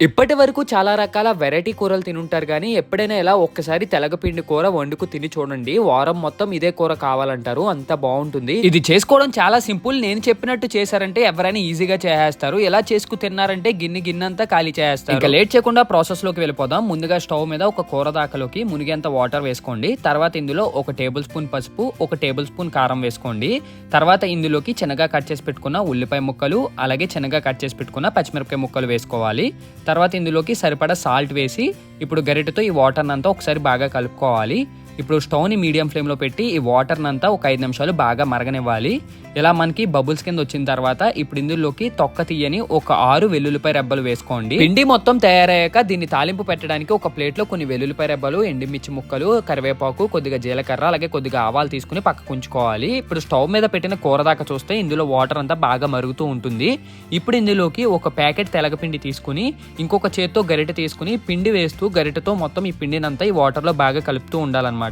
ఇప్పటి వరకు చాలా రకాల వెరైటీ కూరలు తినుంటారు కానీ ఎప్పుడైనా ఇలా ఒక్కసారి తెలగపిండి కూర వండుకు తిని చూడండి. వారం మొత్తం ఇదే కూర కావాలంటారు. అంత బాగుంటుంది. ఇది చేసుకోవడం చాలా సింపుల్. నేను చెప్పినట్టు చేశారంటే ఎవరైనా ఈజీగా చేసేస్తారు. ఎలా చేసుకు తిన్నారంటే గిన్నె గిన్నె అంతా ఖాళీ చేస్తారు ఇంకా లేట్ చేయకుండా ప్రాసెస్లోకి వెళ్ళిపోదాం. ముందుగా స్టవ్ మీద ఒక కూర దాకలోకి మునిగేంత వాటర్ వేసుకోండి. తర్వాత ఇందులో ఒక టేబుల్ స్పూన్ పసుపు ఒక టేబుల్ స్పూన్ కారం వేసుకోండి. తర్వాత ఇందులోకి చిన్నగా కట్ చేసి పెట్టుకున్న ఉల్లిపాయ ముక్కలు అలాగే చిన్నగా కట్ చేసి పెట్టుకున్న పచ్చిమిరపకాయ ముక్కలు వేసుకోవాలి. తర్వాత ఇందులోకి సరిపడా సాల్ట్ వేసి ఇప్పుడు గరిటెతో ఈ వాటర్ అంతా ఒకసారి బాగా కలుపుకోవాలి. ఇప్పుడు స్టవ్ని మీడియం ఫ్లేమ్లో పెట్టి ఈ వాటర్ అంతా ఒక ఐదు నిమిషాలు బాగా మరగనివ్వాలి. ఇలా మనకి బబుల్స్ కింద వచ్చిన తర్వాత ఇప్పుడు ఇందులోకి తొక్క తీయని ఒక ఆరు వెల్లుల్లిపై రెబ్బలు వేసుకోండి. పిండి మొత్తం తయారయ్యాక దీన్ని తాలింపు పెట్టడానికి ఒక ప్లేట్లో కొన్ని వెల్లుల్లిపై రెబ్బలు ఎండిమిర్చి ముక్కలు కరివేపాకు కొద్దిగా జీలకర్ర అలాగే కొద్దిగా ఆవాలు తీసుకుని పక్కకు ఉంచుకోవాలి. ఇప్పుడు స్టవ్ మీద పెట్టిన కూర దాకా చూస్తే ఇందులో వాటర్ అంతా బాగా మరుగుతూ ఉంటుంది. ఇప్పుడు ఇందులోకి ఒక ప్యాకెట్ తెలగపిండి తీసుకుని ఇంకొక చేత్తో గరిటె తీసుకుని పిండి వేస్తూ గరిటెతో మొత్తం ఈ పిండినంతా ఈ వాటర్లో బాగా కలుపుతూ ఉండాలన్నమాట.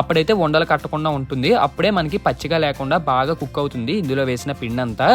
అప్పుడైతే ఉండలు కట్టకుండా ఉంటుంది. అప్పుడే మనకి పచ్చిగా లేకుండా బాగా కుక్ అవుతుంది. ఇందులో వేసిన పిండి అంతా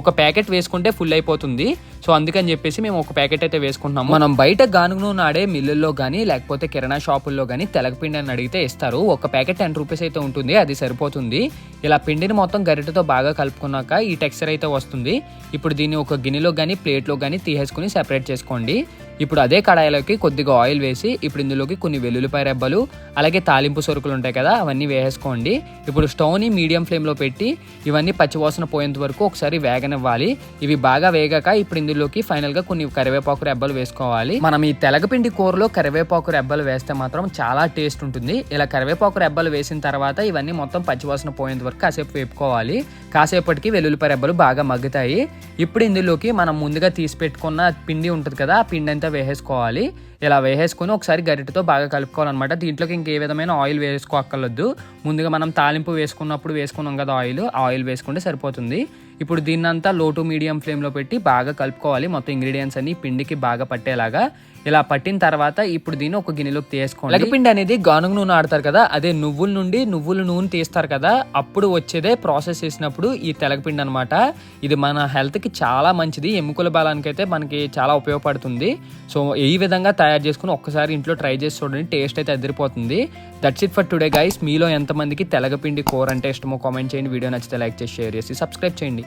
ఒక ప్యాకెట్ వేసుకుంటే ఫుల్ అయిపోతుంది. సో అందుకని చెప్పేసి మేము ఒక ప్యాకెట్ అయితే వేసుకుంటున్నాము. మనం బయట గానుగు నూనె ఆడే మిల్లుల్లో కానీ లేకపోతే కిరాణా షాపుల్లో కానీ తెలగపిండి అని అడిగితే ఇస్తారు. ఒక ప్యాకెట్ టెన్ రూపీస్ అయితే ఉంటుంది. అది సరిపోతుంది. ఇలా పిండిని మొత్తం గరిటెతో బాగా కలుపుకున్నాక ఈ టెక్స్చర్ అయితే వస్తుంది. ఇప్పుడు దీన్ని ఒక గిన్నెలో కానీ ప్లేట్లో కానీ తీసేసుకుని సెపరేట్ చేసుకోండి. ఇప్పుడు అదే కడాయిలోకి కొద్దిగా ఆయిల్ వేసి ఇప్పుడు ఇందులోకి కొన్ని వెల్లుల్లిపాయ రెబ్బలు అలాగే తాలింపు సరుకులు ఉంటాయి కదా అవన్నీ వేసేసుకోండి. ఇప్పుడు స్టవ్ని మీడియం ఫ్లేమ్లో పెట్టి ఇవన్నీ పచ్చివాసన పోయేంత వరకు ఒకసారి వేగనివ్వాలి. ఇవి బాగా వేగాక ఇప్పుడు ఇందులోకి ఫైనల్గా కొన్ని కరివేపాకు రెబ్బలు వేసుకోవాలి. మనం ఈ తెలగపిండి కూరలో కరివేపాకు రెబ్బలు వేస్తే మాత్రం చాలా టేస్ట్ ఉంటుంది. ఇలా కరివేపాకు రెబ్బలు వేసిన తర్వాత ఇవన్నీ మొత్తం పచ్చివాసన పోయేంత వరకు కాసేపు వేపుకోవాలి. కాసేపటికి వెల్లుల్లిపాయ రెబ్బలు బాగా మగ్గుతాయి. ఇప్పుడు ఇందులోకి మనం ముందుగా తీసి పెట్టుకున్న పిండి ఉంటుంది కదా ఆ పిండి అంతా వేసేసుకోవాలి. ఇలా వేసేసుకొని ఒకసారి గరిటెతో బాగా కలుపుకోవాలన్నమాట. దీంట్లోకి ఇంకే విధమైన ఆయిల్ వేసుకోక్కర్లేదు ముందుగా మనం తాలింపు వేసుకున్నప్పుడు వేసుకున్నాం కదా ఆయిల్. ఆయిల్ వేసుకుంటే సరిపోతుంది. ఇప్పుడు దీన్నంతా లో టు మీడియం ఫ్లేమ్లో పెట్టి బాగా కలుపుకోవాలి. మొత్తం ఇంగ్రీడియంట్స్ అన్ని పిండికి బాగా పట్టేలాగా. ఇలా పట్టిన తర్వాత ఇప్పుడు దీన్ని ఒక గిన్నెలోకి తీసుకోండి. లగపిండి అనేది గానుగ నూనె ఆడతారు కదా అదే నువ్వుల నుండి నువ్వుల నూనె తీస్తారు కదా అప్పుడు వచ్చేదే ప్రాసెస్ చేసినప్పుడు ఈ తెలగపిండి అనమాట ఇది మన హెల్త్కి చాలా మంచిది ఎముకల బలానికి అయితే మనకి చాలా ఉపయోగపడుతుంది. సో ఈ విధంగా తయారు చేసుకుని ఒక్కసారి ఇంట్లో ట్రై చేసి చూడండి టేస్ట్ అయితే అదిరిపోతుంది. That's it for today guys మీలో ఎంతమందికి తెలగపిండి కూర అంటే ఇష్టమో కామెంట్ చేయండి. వీడియో నచ్చితే లైక్ చేసి షేర్ చేసి సబ్స్క్రైబ్ చేయండి.